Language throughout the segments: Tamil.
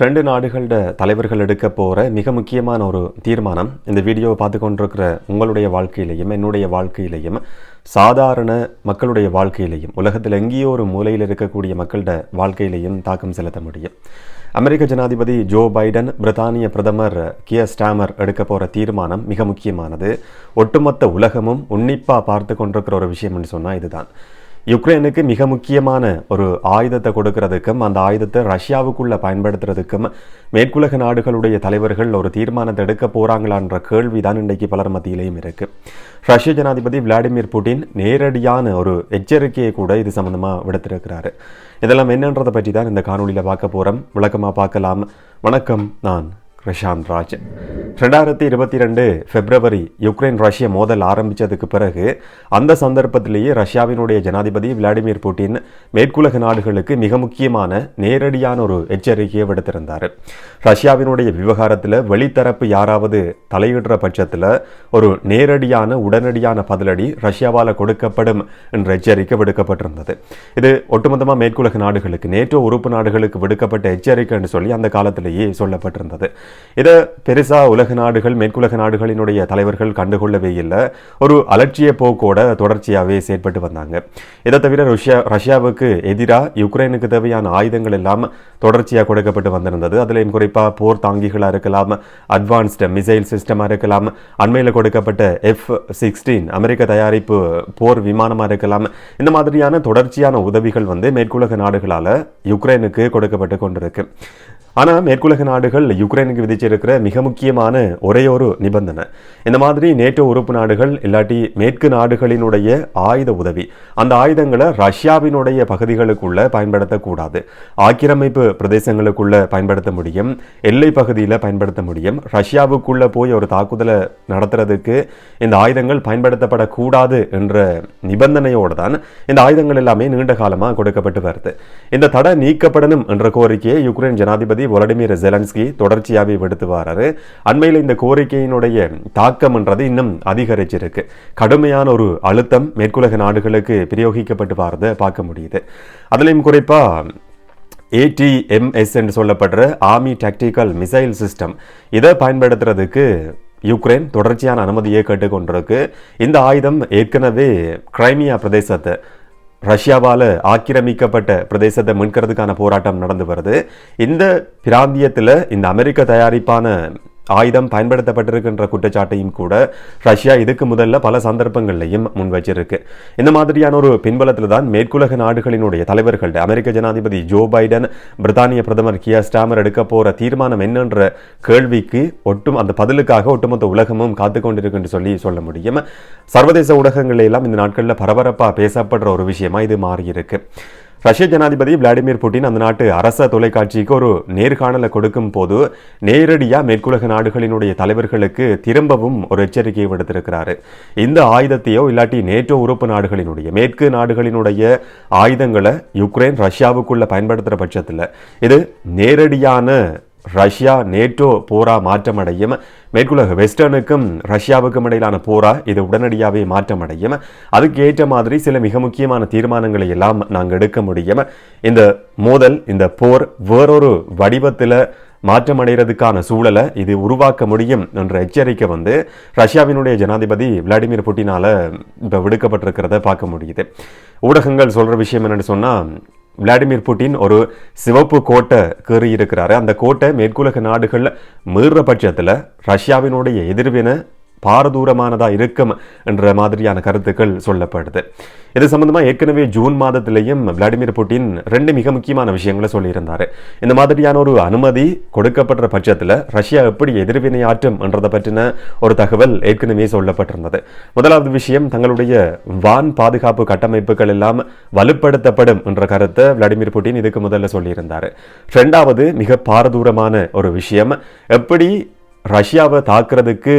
ரெண்டு நாடுகளோட தலைவர்கள் எடுக்க போகிற மிக முக்கியமான ஒரு தீர்மானம் இந்த வீடியோவை பார்த்து கொண்டிருக்கிற உங்களுடைய வாழ்க்கையிலையும் என்னுடைய வாழ்க்கையிலையும் சாதாரண மக்களுடைய வாழ்க்கையிலையும் உலகத்தில் எங்கேயோ ஒரு மூலையில் இருக்கக்கூடிய மக்களோட வாழ்க்கையிலையும் தாக்கம் செலுத்த முடியும். அமெரிக்க ஜனாதிபதி ஜோ பைடன் பிரித்தானிய பிரதமர் கியர் ஸ்டாமர் எடுக்க போகிற தீர்மானம் மிக முக்கியமானது. ஒட்டுமொத்த உலகமும் உன்னிப்பாக பார்த்து கொண்டிருக்கிற ஒரு விஷயம்னு சொன்னால் இதுதான். யுக்ரைனுக்கு மிக முக்கியமான ஒரு ஆயுதத்தை கொடுக்கறதுக்கும் அந்த ஆயுதத்தை ரஷ்யாவுக்குள்ளே பயன்படுத்துறதுக்கும் மேற்குலக நாடுகளுடைய தலைவர்கள் ஒரு தீர்மானத்தை எடுக்க போகிறாங்களான்ற கேள்வி தான் இன்றைக்கு பலர் மத்தியிலையும் இருக்குது ரஷ்ய ஜனாதிபதி விளாடிமிர் புட்டின் நேரடியான ஒரு எச்சரிக்கையை கூட இது சம்மந்தமாக விடுத்திருக்கிறாரு. இதெல்லாம் என்னன்றதை பற்றி தான் இந்த காணொலியில் பார்க்க போகிறோம் விளக்கமாக பார்க்கலாம். வணக்கம் நான் பிரசாந்த் ராஜ். ரெண்டாயிரத்தி இருபத்தி ரெண்டு பிப்ரவரி யுக்ரைன் ரஷ்ய மோதல் ஆரம்பித்ததுக்கு பிறகு அந்த சந்தர்ப்பத்திலேயே ரஷ்யாவினுடைய ஜனாதிபதி விளாடிமிர் புட்டின் மேற்குலக நாடுகளுக்கு மிக முக்கியமான நேரடியான ஒரு எச்சரிக்கையை விடுத்திருந்தார். ரஷ்யாவினுடைய விவகாரத்தில் வெளித்தரப்பு யாராவது தலையிடுற பட்சத்தில் ஒரு நேரடியான உடனடியான பதிலடி ரஷ்யாவால் கொடுக்கப்படும் என்ற எச்சரிக்கை விடுக்கப்பட்டிருந்தது. இது ஒட்டுமொத்தமாக மேற்குலக நாடுகளுக்கு நேட்டோ உறுப்பு நாடுகளுக்கு விடுக்கப்பட்ட எச்சரிக்கைன்னு சொல்லி அந்த காலத்திலேயே சொல்லப்பட்டிருந்தது. இதை பெருசா உலக நாடுகள் மேற்குலக நாடுகளினுடைய தலைவர்கள் கண்டுகொள்ளவே இல்லை. ஒரு அலட்சிய போக்கோட தொடர்ச்சியாகவே செயற்பட்டு வந்தாங்க. இதை தவிர ரஷ்யா ரஷ்யாவுக்கு எதிராக யுக்ரைனுக்கு தேவையான ஆயுதங்கள் எல்லாம் தொடர்ச்சியாக கொடுக்கப்பட்டு வந்திருந்தது. அதுலேயும் குறிப்பாக போர் தாங்கிகளாக இருக்கலாம் அட்வான்ஸ்டு மிசைல் சிஸ்டமாக இருக்கலாம் அண்மையில் கொடுக்கப்பட்ட எஃப் சிக்ஸ்டீன் அமெரிக்க தயாரிப்பு போர் விமானமாக இருக்கலாம். இந்த மாதிரியான தொடர்ச்சியான உதவிகள் வந்து மேற்குலக நாடுகளால் யுக்ரைனுக்கு கொடுக்கப்பட்டு கொண்டிருக்கு. ஆனால் மேற்குலக நாடுகள் யுக்ரைனுக்கு விதிச்சிருக்கிற மிக முக்கியமான ஒரே ஒரு நிபந்தனை. இந்த மாதிரி நேட்டோ உறுப்பு நாடுகள் இல்லாட்டி மேற்கு நாடுகளினுடைய ஆயுத உதவி. அந்த ஆயுதங்களை ரஷ்யாவினுடைய பகுதிகளுக்குள்ள பயன்படுத்தக்கூடாது. ஆக்கிரமிப்பு பிரதேசங்களுக்குள்ள பயன்படுத்த முடியும். எல்லை பகுதியில் பயன்படுத்த முடியும். ரஷ்யாவுக்குள்ளே போய் ஒரு தாக்குதலை நடத்துறதுக்கு இந்த ஆயுதங்கள் பயன்படுத்தப்படக்கூடாது என்ற நிபந்தனையோடு தான் இந்த ஆயுதங்கள் எல்லாமே நீண்ட காலமாக கொடுக்கப்பட்டு வருது. இந்த தடை நீக்கப்படணும் என்ற கோரிக்கையை யுக்ரைன் ஜனாதிபதி வொலடிமிர் ஜெலன்ஸ்கி தொடர்ச்சியாகவே விடுத்து வராரு. அண்மையில் இந்த கோரிக்கையினுடைய தாக்கம்ன்றது இன்னும் அதிகரிச்சிருக்கு. கடுமையான ஒரு அழுத்தம் மேற்குலக நாடுகளுக்கு பிரயோகிக்கப்பட்டு வரதை பார்க்க முடியுது. அதுலேயும் குறிப்பா ஏடிஎம்எஸ் என்று சொல்லப்படுற ஆர்மி டாக்டிக்கல் மிசைல் சிஸ்டம் இதை பயன்படுத்துறதுக்கு யுக்ரைன் தொடர்ச்சியான அனுமதியை கேட்டுக்கொண்டிருக்கு. இந்த ஆயுதம் ஏற்கனவே கிரைமியா பிரதேசத்தை ரஷ்யாவால் ஆக்கிரமிக்கப்பட்ட பிரதேசத்தை மீட்கிறதுக்கான போராட்டம் நடந்து வருது. இந்த பிராந்தியத்தில் இந்த அமெரிக்க தயாரிப்பான ஆயுதம் பயன்படுத்தப்பட்டிருக்கின்ற குற்றச்சாட்டையும் கூட ரஷ்யா இதுக்கு முதல்ல பல சந்தர்ப்பங்கள்லையும் முன் வச்சிருக்கு இந்த மாதிரியான ஒரு பின்பலத்தில் தான் மேற்குலக நாடுகளினுடைய தலைவர்கள் அமெரிக்க ஜனாதிபதி ஜோ பைடன் பிரித்தானிய பிரதமர் கியா ஸ்டாமர் எடுக்க போகிற தீர்மானம் என்னன்ற கேள்விக்கு ஒட்டும் அந்த பதிலுக்காக ஒட்டுமொத்த உலகமும் காத்து சொல்லி சொல்ல முடியும். சர்வதேச ஊடகங்கள் எல்லாம் இந்த நாட்களில் பரபரப்பாக பேசப்படுற ஒரு விஷயமா இது மாறியிருக்கு. ரஷ்ய ஜனாதிபதி விளாடிமிர் புட்டின் அந்த நாட்டு அரச தொலைக்காட்சிக்கு ஒரு நேர்காணலை கொடுக்கும் போது நேரடியாக மேற்குலக நாடுகளினுடைய தலைவர்களுக்கு திரும்பவும் ஒரு எச்சரிக்கையை விடுத்திருக்கிறாரு. இந்த ஆயுதத்தையோ இல்லாட்டி நேட்டோ உறுப்பு நாடுகளினுடைய மேற்கு நாடுகளினுடைய ஆயுதங்களை யுக்ரைன் ரஷ்யாவுக்குள்ள பயன்படுத்துகிற பட்சத்தில் இது நேரடியான ரஷ்யா நேட்டோ போரா மாற்றமடையும். மேற்குலக வெஸ்டர்னுக்கும் ரஷ்யாவுக்கும் இடையிலான போரா இது உடனடியாகவே மாற்றமடையும். அதுக்கு ஏற்ற மாதிரி சில மிக முக்கியமான தீர்மானங்களை எல்லாம் நாங்கள் எடுக்க முடியும். இந்த மோதல் இந்த போர் வேறொரு வடிவத்தில் மாற்றமடைகிறதுக்கான சூழலை இது உருவாக்க முடியும் என்ற எச்சரிக்கை வந்து ரஷ்யாவினுடைய ஜனாதிபதி விளாடிமிர் புட்டினால் இப்போ விடுக்கப்பட்டிருக்கிறத பார்க்க முடியுது. ஊடகங்கள் சொல்கிற விஷயம் என்னென்னு சொன்னால் விளாடிமிர் புட்டின் ஒரு சிவப்பு கோட்டை கீறி இருக்கிறாரு அந்த கோட்டை மேற்குலக நாடுகள் மீறுற பட்சத்தில் ரஷ்யாவினுடைய எதிர்வினை பாரதூரமானதாக இருக்கும் என்ற மாதிரியான கருத்துக்கள் சொல்லப்படுது. இது சம்பந்தமாக ஏற்கனவே ஜூன் மாதத்திலேயும் விளாடிமிர் புட்டின் ரெண்டு மிக முக்கியமான விஷயங்களை சொல்லியிருந்தார். இந்த மாதிரியான ஒரு அனுமதி கொடுக்கப்படுற பட்சத்தில் ரஷ்யா எப்படி எதிர்வினை ஆற்றும் என்றதை பற்றின ஒரு தகவல் ஏற்கனவே சொல்லப்பட்டிருந்தது. முதலாவது விஷயம் தங்களுடைய வான் பாதுகாப்பு கட்டமைப்புகள் எல்லாம் வலுப்படுத்தப்படும் என்ற கருத்தை விளாடிமிர் புட்டின் இதுக்கு முதல்ல சொல்லியிருந்தார். ரெண்டாவது மிக பாரதூரமான ஒரு விஷயம் எப்படி ரஷ்யாவை தாக்குறதுக்கு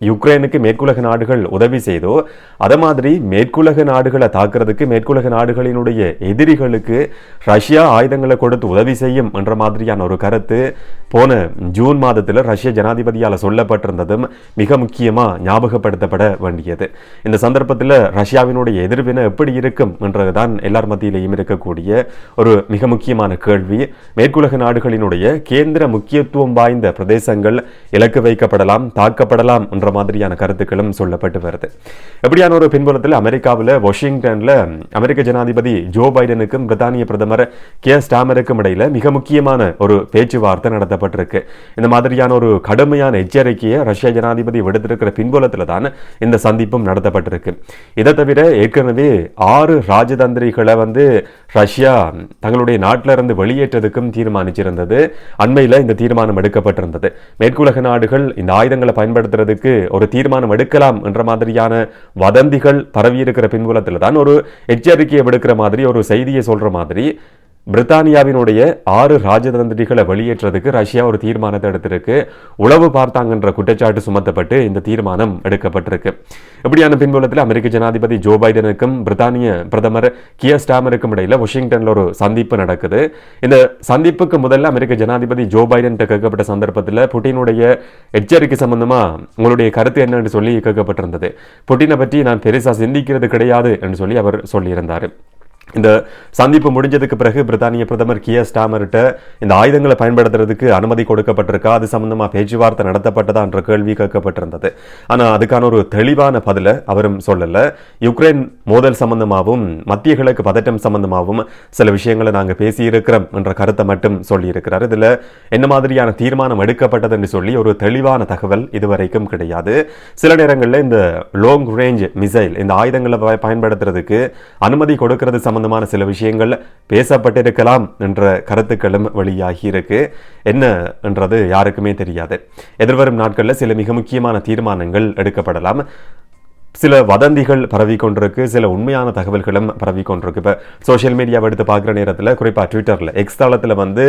யுக்ரைனுக்கு மேற்குலக நாடுகள் உதவி செய்தோ அதை மாதிரி மேற்குலக நாடுகளை தாக்குறதுக்கு மேற்குலக நாடுகளினுடைய எதிரிகளுக்கு ரஷ்யா ஆயுதங்களை கொடுத்து உதவி செய்யும் என்ற மாதிரியான ஒரு கருத்து போன ஜூன் மாதத்தில் ரஷ்ய ஜனாதிபதியால் சொல்லப்பட்டிருந்ததும் மிக முக்கியமாக ஞாபகப்படுத்தப்பட வேண்டியது. இந்த சந்தர்ப்பத்தில் ரஷ்யாவினுடைய எதிர்வினை எப்படி இருக்கும் என்றதுதான் எல்லார் மத்தியிலையும் இருக்கக்கூடிய ஒரு மிக முக்கியமான கேள்வி. மேற்குலக நாடுகளினுடைய கேந்திர முக்கியத்துவம் வாய்ந்த பிரதேசங்கள் இலக்கு வைக்கப்படலாம் தாக்கப்படலாம் என்ற மாதிரியான கருத்துக்களும் சொல்லப்பட்டு வருது. எப்படியான ஒரு பின்புலத்தில் அமெரிக்காவில் வாஷிங்டனில் அமெரிக்க ஜனாதிபதி ஜோ பைடனுக்கும் பிரித்தானிய பிரதமர் கே ஸ்டாமருக்கும் இடையில மிக முக்கியமான ஒரு பேச்சுவார்த்தை நடத்தப்பட்டிருக்கு. இந்த மாதிரியான ஒரு கடுமையான எச்சரிக்கையை ரஷ்ய ஜனாதிபதி விடுத்திருக்கிற பின்புலத்தில் தான் இந்த சந்திப்பும் நடத்தப்பட்டிருக்கு. இதை தவிர ஏற்கனவே ஆறு ராஜதந்திரிகளை வந்து ரஷ்யா தங்களுடைய நாட்டில இருந்து வெளியேற்றதுக்கும் தீர்மானிச்சிருந்தது. அண்மையில் இந்த தீர்மானம் எடுக்கப்பட்டிருந்தது. மேற்குலக நாடுகள் இந்த ஆயுதங்களை பயன்படுத்துறதுக்கு ஒரு தீர்மானம் எடுக்கலாம் என்ற மாதிரியான வதந்திகள் பரவியிருக்கிற பின்புலத்தில் தான் ஒரு எச்சரிக்கையை விடுக்கிற மாதிரி ஒரு செய்தியை சொல்ற மாதிரி பிரித்தானியாவினுடைய ஆறு ராஜதந்திரிகளை வெளியேற்றதுக்கு ரஷ்யா ஒரு தீர்மானத்தை எடுத்திருக்கு. உளவு பார்த்தாங்கன்ற குற்றச்சாட்டு சுமத்தப்பட்டு இந்த தீர்மானம் எடுக்கப்பட்டிருக்கு. இப்படியான பின்புலத்தில் அமெரிக்க ஜனாதிபதி ஜோ பைடனுக்கும் பிரித்தானிய பிரதமர் கியர் ஸ்டாமருக்கும் இடையில வாஷிங்டனில் ஒரு சந்திப்பு நடக்குது. இந்த சந்திப்புக்கு முதல்ல அமெரிக்க ஜனாதிபதி ஜோ பைடன் கேட்கப்பட்ட சந்தர்ப்பத்தில் புட்டினுடைய எச்சரிக்கை சம்பந்தமா உங்களுடைய கருத்து என்னன்னு சொல்லி கேட்கப்பட்டிருந்தது. புட்டினை பற்றி நான் பெருசா சிந்திக்கிறது கிடையாது என்று சொல்லி அவர் சொல்லியிருந்தார். இந்த சந்திப்பு முடிஞ்சதுக்கு பிறகு பிரித்தானிய பிரதமர் கியர் ஸ்டாமர்கிட்ட இந்த ஆயுதங்களை பயன்படுத்துறதுக்கு அனுமதி கொடுக்கப்பட்டிருக்கா? அது சம்பந்தமாக பேச்சுவார்த்தை நடத்தப்பட்டதா என்ற கேள்வி கேட்கப்பட்டிருந்தது. ஆனால் அதுக்கான ஒரு தெளிவான பதிலை அவரும் சொல்லலை. யுக்ரைன் மோதல் சம்பந்தமாகவும் மத்திய கிழக்கு பதட்டம் சம்பந்தமாகவும் சில விஷயங்களை நாங்கள் பேசியிருக்கிறோம் என்ற கருத்தை மட்டும் சொல்லியிருக்கிறார். இதில் என்ன மாதிரியான தீர்மானம் எடுக்கப்பட்டது என்று சொல்லி ஒரு தெளிவான தகவல் இதுவரைக்கும் கிடையாது. சில நேரங்களில் இந்த லாங் ரேஞ்ச் மிசைல் இந்த ஆயுதங்களை பயன்படுத்துறதுக்கு அனுமதி கொடுக்கிறது சம்பந்தமான சில விஷயங்கள் பேசப்பட்டிருக்கலாம் என்ற கருத்துக்களும் வெளியாகி இருக்கு. என்ன என்றது யாருக்குமே தெரியாது. எதிர்வரும் நாட்களில் சில மிக முக்கியமான தீர்மானங்கள் எடுக்கப்படலாம். சில வதந்திகள் பரவி கொண்டிருக்கு சில உண்மையான தகவல்களும் பரவி கொண்டிருக்கு. இப்போ சோஷியல் மீடியாவை எடுத்து பார்க்குற நேரத்தில் குறிப்பாக ட்விட்டரில் எக்ஸ் தளத்தில் வந்து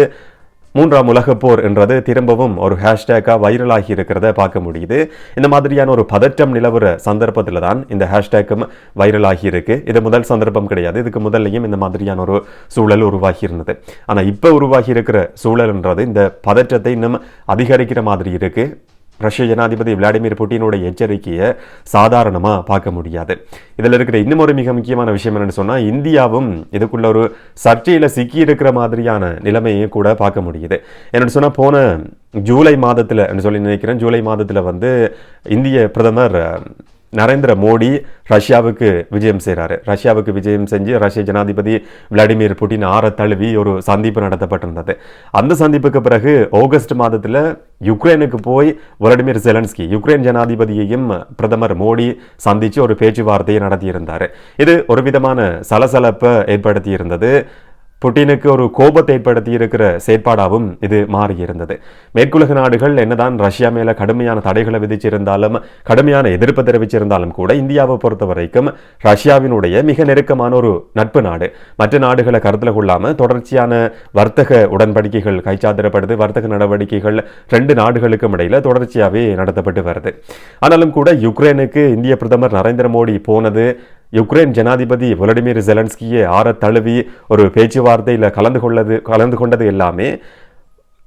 மூன்றாம் உலகப் போர் என்றது திரும்பவும் ஒரு ஹேஷ்டேக்காக வைரலாகி இருக்கிறத பார்க்க முடியுது. இந்த மாதிரியான ஒரு பதற்றம் நிலவுற சந்தர்ப்பத்தில் தான் இந்த ஹேஷ்டேக்கும் வைரலாகி இருக்கு. இது முதல் சந்தர்ப்பம் கிடையாது. இதுக்கு முதல்லையும் இந்த மாதிரியான ஒரு சூழல் உருவாகி இருந்தது. ஆனால் இப்போ உருவாகி இருக்கிற சூழல்ன்றது இந்த பதற்றத்தை இன்னும் அதிகரிக்கிற மாதிரி இருக்குது ரஷ்ய ஜனாதிபதி விளாடிமிர் புட்டினோட எச்சரிக்கையை சாதாரணமாக பார்க்க முடியாது. இதில் இருக்கிற இன்னும் ஒரு மிக முக்கியமான விஷயம் என்னென்னு சொன்னால் இந்தியாவும் இதுக்குள்ள ஒரு சர்ச்சையில் சிக்கி இருக்கிற மாதிரியான நிலைமையை கூட பார்க்க முடியுது. என்னென்னு சொன்னால் போன ஜூலை மாதத்தில் சொல்லி நினைக்கிறேன் ஜூலை மாதத்தில் வந்து இந்திய பிரதமர் நரேந்திர மோடி ரஷ்யாவுக்கு விஜயம் செய்கிறாரு ரஷ்யாவுக்கு விஜயம் செஞ்சு ரஷ்ய ஜனாதிபதி விளாடிமிர் புட்டின் ஆற தழுவி ஒரு சந்திப்பு நடத்தப்பட்டிருந்தது. அந்த சந்திப்புக்கு பிறகு ஆகஸ்ட் மாதத்தில் யுக்ரைனுக்கு போய் விளாடிமிர் ஜெலன்ஸ்கி யுக்ரைன் ஜனாதிபதியையும் பிரதமர் மோடி சந்தித்து ஒரு பேச்சுவார்த்தையை நடத்தியிருந்தார். இது ஒரு விதமான சலசலப்பை ஏற்படுத்தி இருந்தது புட்டினுக்கு ஒரு கோபத்தை ஏற்படுத்தி இருக்கிற செயற்பாடாகவும் இது மாறியிருந்தது. மேற்குலக நாடுகள் என்னதான் ரஷ்யா மேல கடுமையான தடைகளை விதிச்சிருந்தாலும் கடுமையான எதிர்ப்பு தெரிவிச்சிருந்தாலும் கூட இந்தியாவை பொறுத்த வரைக்கும் ரஷ்யாவினுடைய மிக நெருக்கமான ஒரு நட்பு நாடு. மற்ற நாடுகளை கருத்தில் கொள்ளாம தொடர்ச்சியான வர்த்தக உடன்படிக்கைகள் கைச்சாத்திரப்படுது. வர்த்தக நடவடிக்கைகள் ரெண்டு நாடுகளுக்கும் இடையில தொடர்ச்சியாகவே நடத்தப்பட்டு வருது. ஆனாலும் கூட யுக்ரைனுக்கு இந்திய பிரதமர் நரேந்திர மோடி போனது யுக்ரைன் ஜனாதிபதி விளாடிமிர் ஜெலன்ஸ்கியை ஆற தழுவி ஒரு பேச்சுவார்த்தையில் கலந்து கொள்ளது கலந்து கொண்டது எல்லாமே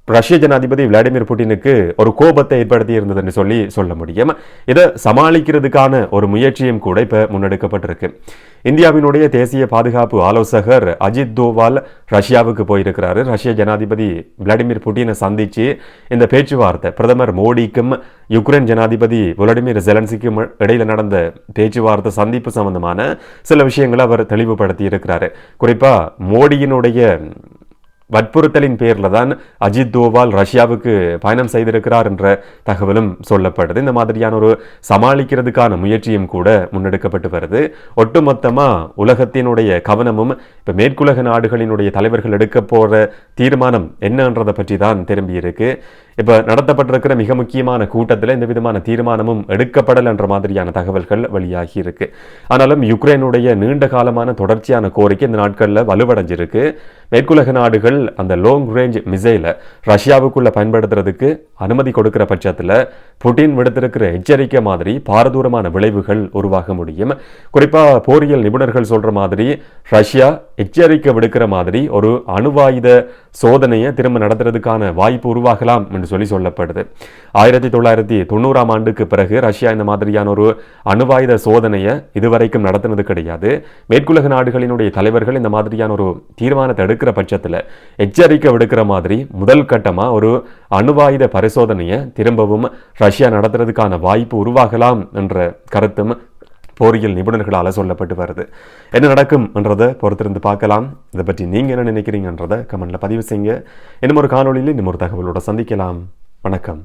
ரஷ்ய ஜனாதிபதி விளாடிமிர் புட்டினுக்கு ஒரு கோபத்தை ஏற்படுத்தி இருந்ததுன்னு சொல்லி சொல்ல முடியும். இதை சமாளிக்கிறதுக்கான ஒரு முயற்சியும் கூட இப்போ முன்னெடுக்கப்பட்டிருக்கு. இந்தியாவினுடைய தேசிய பாதுகாப்பு ஆலோசகர் அஜித் தோவால் ரஷ்யாவுக்கு போயிருக்கிறாரு. ரஷ்ய ஜனாதிபதி விளாடிமிர் புட்டினை சந்தித்து இந்த பேச்சுவார்த்தை பிரதமர் மோடிக்கும் யுக்ரைன் ஜனாதிபதி விளாடிமிர் ஜெலன்சிக்கும் இடையில் நடந்த பேச்சுவார்த்தை சந்திப்பு சம்பந்தமான சில விஷயங்களை அவர் தெளிவுபடுத்தி இருக்கிறாரு குறிப்பாக மோடியினுடைய வற்புறுத்தலின் பேரில் தான் அஜித் தோவால் ரஷ்யாவுக்கு பயணம் செய்திருக்கிறார் என்ற தகவலும் சொல்லப்படுது. இந்த மாதிரியான ஒரு சமாளிக்கிறதுக்கான முயற்சியும் கூட முன்னெடுக்கப்பட்டு வருது. ஒட்டுமொத்தமா உலகத்தினுடைய கவனமும் இப்போ மேற்குலக நாடுகளினுடைய தலைவர்கள் எடுக்க போகிற தீர்மானம் என்னன்றதை பற்றி தான் திரும்பி இருக்கு. இப்போ நடத்தப்பட்டிருக்கிற மிக முக்கியமான கூட்டத்தில் எந்த விதமான தீர்மானமும் எடுக்கப்படல் என்ற மாதிரியான தகவல்கள் வெளியாகி இருக்கு. ஆனாலும் யுக்ரைனுடைய நீண்ட காலமான தொடர்ச்சியான கோரிக்கை இந்த நாட்களில் வலுவடைஞ்சிருக்கு. மேற்குலக நாடுகள் அந்த லாங் ரேஞ்ச் மிசைலை ரஷ்யாவுக்குள்ளே பயன்படுத்துறதுக்கு அனுமதி கொடுக்கிற பட்சத்தில் புட்டின் விடுத்திருக்கிற எச்சரிக்கை மாதிரி பாரதூரமான விளைவுகள் உருவாக முடியும். குறிப்பாக போரியல் நிபுணர்கள் சொல்கிற மாதிரி ரஷ்யா எச்சரிக்கை விடுக்கிற மாதிரி ஒரு அணுவாயுத சோதனையை திரும்ப நடத்துறதுக்கான வாய்ப்பு உருவாகலாம் என்று சொல்லி சொல்லப்படுது. ஆயிரத்தி தொள்ளாயிரத்தி தொண்ணூறாம் ஆண்டுக்கு பிறகு ரஷ்யா இந்த மாதிரியான ஒரு அணுவாயுத சோதனையை இதுவரைக்கும் நடத்தினது கிடையாது. மேற்குலக நாடுகளினுடைய தலைவர்கள் இந்த மாதிரியான ஒரு தீர்மானத்தை எடுக்கிற பட்சத்தில் எச்சரிக்கை விடுக்கிற மாதிரி முதல் கட்டமா ஒரு அணுவாயுத பரிசோதனையை திரும்பவும் ரஷ்யா நடத்துறதுக்கான வாய்ப்பு உருவாகலாம் என்ற கருத்தும் போரியல் நிபுணர்களால் சொல்லப்பட்டு வருது. என்ன நடக்கும் என்றதை பொறுத்திருந்து பார்க்கலாம். இதை பற்றி நீங்கள் என்ன நினைக்கிறீங்கன்றதை கமெண்ட்ல பதிவு செய்யுங்க. இன்னும் ஒரு காணொலியில் இன்னும் ஒரு தகவலோட சந்திக்கலாம். வணக்கம்.